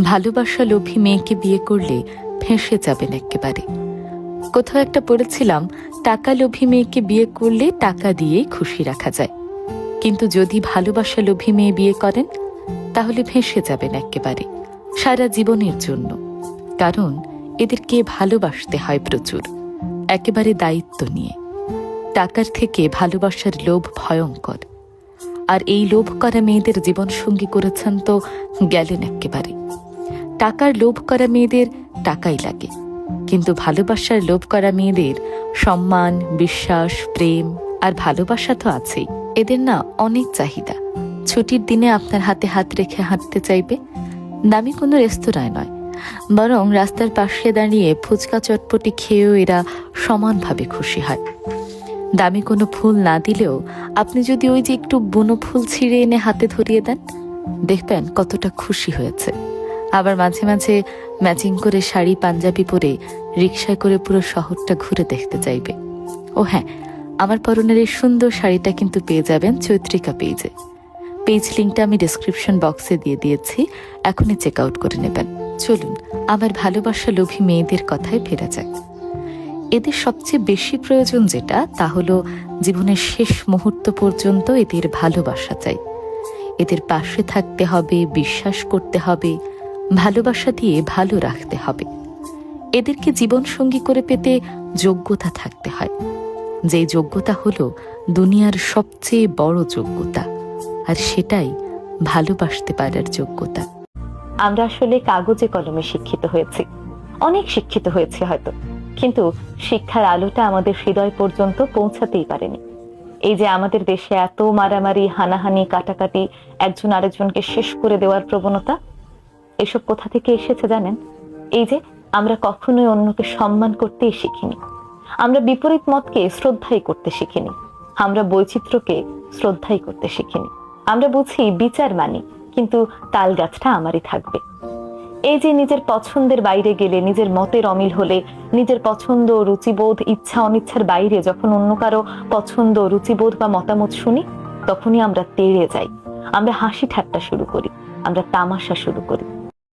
ভালোবাসা লোভী মেয়েকে বিয়ে করলে ফেঁসে যাবেন একেবারে। কোথাও একটা পড়েছিলাম, টাকা লোভী মেয়েকে বিয়ে করলে টাকা দিয়েই খুশি রাখা যায়। কিন্তু যদি ভালোবাসা লোভী মেয়ে বিয়ে করেন, তাহলে ভেসে যাবেন একেবারে, সারা জীবনের জন্য। কারণ এদেরকে ভালোবাসতে হয় প্রচুর, একেবারে দায়িত্ব নিয়ে। টাকার থেকে ভালোবাসার লোভ ভয়ঙ্কর। আর এই লোভ করা মেয়েদের জীবনসঙ্গী করেছেন তো গেলেন একেবারে টাকার লোভ করা মেয়েদের টাকাই লাগে, কিন্তু ভালোবাসার লোভ করা মেয়েদের সম্মান, বিশ্বাস, প্রেম আর ভালোবাসা তো আছেই। এদের না অনেক চাহিদা। ছুটির দিনে আপনার হাতে হাত রেখে হাঁটতে চাইবে? দামি কোনো রেস্তোরাঁয় নয়। বরং রাস্তার পাশে দাঁড়িয়ে ফুচকা চটপটি খেয়েও এরা সমানভাবে খুশি হয়। দামি কোনো ফুল না দিলেও আপনি যদি ওই যে একটু বুনো ফুল ছিঁড়ে এনে হাতে ধরিয়ে দেন, দেখবেন কতটা খুশি হয়েছে। আবার মাঝে মাঝে ম্যাচিং করে শাড়ি, পাঞ্জাবি পরে রিক্সায় করে পুরো শহরটা ঘুরে দেখতে চাইবে। ও হ্যাঁ আমার পরনের এই সুন্দর শাড়িটা কিন্তু পেয়ে যাবেন চৈত্রিকা পেজে। পেজ লিঙ্কটা আমি ডিসক্রিপশন বক্সে দিয়ে দিয়েছি, এখনই চেক আউট করে নেবেন। চলুন, আমার ভালোবাসা লোভী মেয়েদের কথায় ফেরা যাক। এদের সবচেয়ে বেশি প্রয়োজন যেটা, তা হলো জীবনের শেষ মুহূর্ত পর্যন্ত এদের ভালোবাসা চাই। এদের পাশে থাকতে হবে, বিশ্বাস করতে হবে, ভালোবাসা দিয়ে ভালো রাখতে হবে। এদেরকে জীবনসঙ্গী করে পেতে যোগ্যতা থাকতে হয়। যে যোগ্যতা হলো দুনিয়ার সবচেয়ে বড় যোগ্যতা, আর সেটাই ভালোবাসতে পারার যোগ্যতা। আমরা আসলে কাগজে কলমে শিক্ষিত হয়েছি। অনেক শিক্ষিত হয়েছি হয়তো। কিন্তু শিক্ষার আলোটা আমাদের হৃদয় পর্যন্ত পৌঁছাতেই পারেনি। এই যে আমাদের দেশে এত মারামারি, হানাহানি, কাটাকাটি, একজন আরেকজনকে শেষ করে দেওয়ার প্রবণতা, এসব কোথা থেকে এসেছে জানেন? এই যে আমরা কখনোই অন্যকে সম্মান করতেই শিখিনি। আমরা বিপরীত মতকে শ্রদ্ধাই করতে শিখিনি। আমরা বৈচিত্র্যকে শ্রদ্ধাই করতে শিখিনি। আমরা বুঝি বিচার মানি, কিন্তু তাল গাছটা আমারই থাকবে। এই যে নিজের পছন্দের বাইরে গেলে নিজের মতের অমিল হলে, নিজের পছন্দ রুচিবোধ, ইচ্ছা অনিচ্ছার বাইরে যখন অন্য কারও পছন্দ রুচিবোধ বা মতামত শুনি, তখনই আমরা তেড়ে যাই। আমরা হাসি ঠাট্টা শুরু করি, আমরা তামাশা শুরু করি।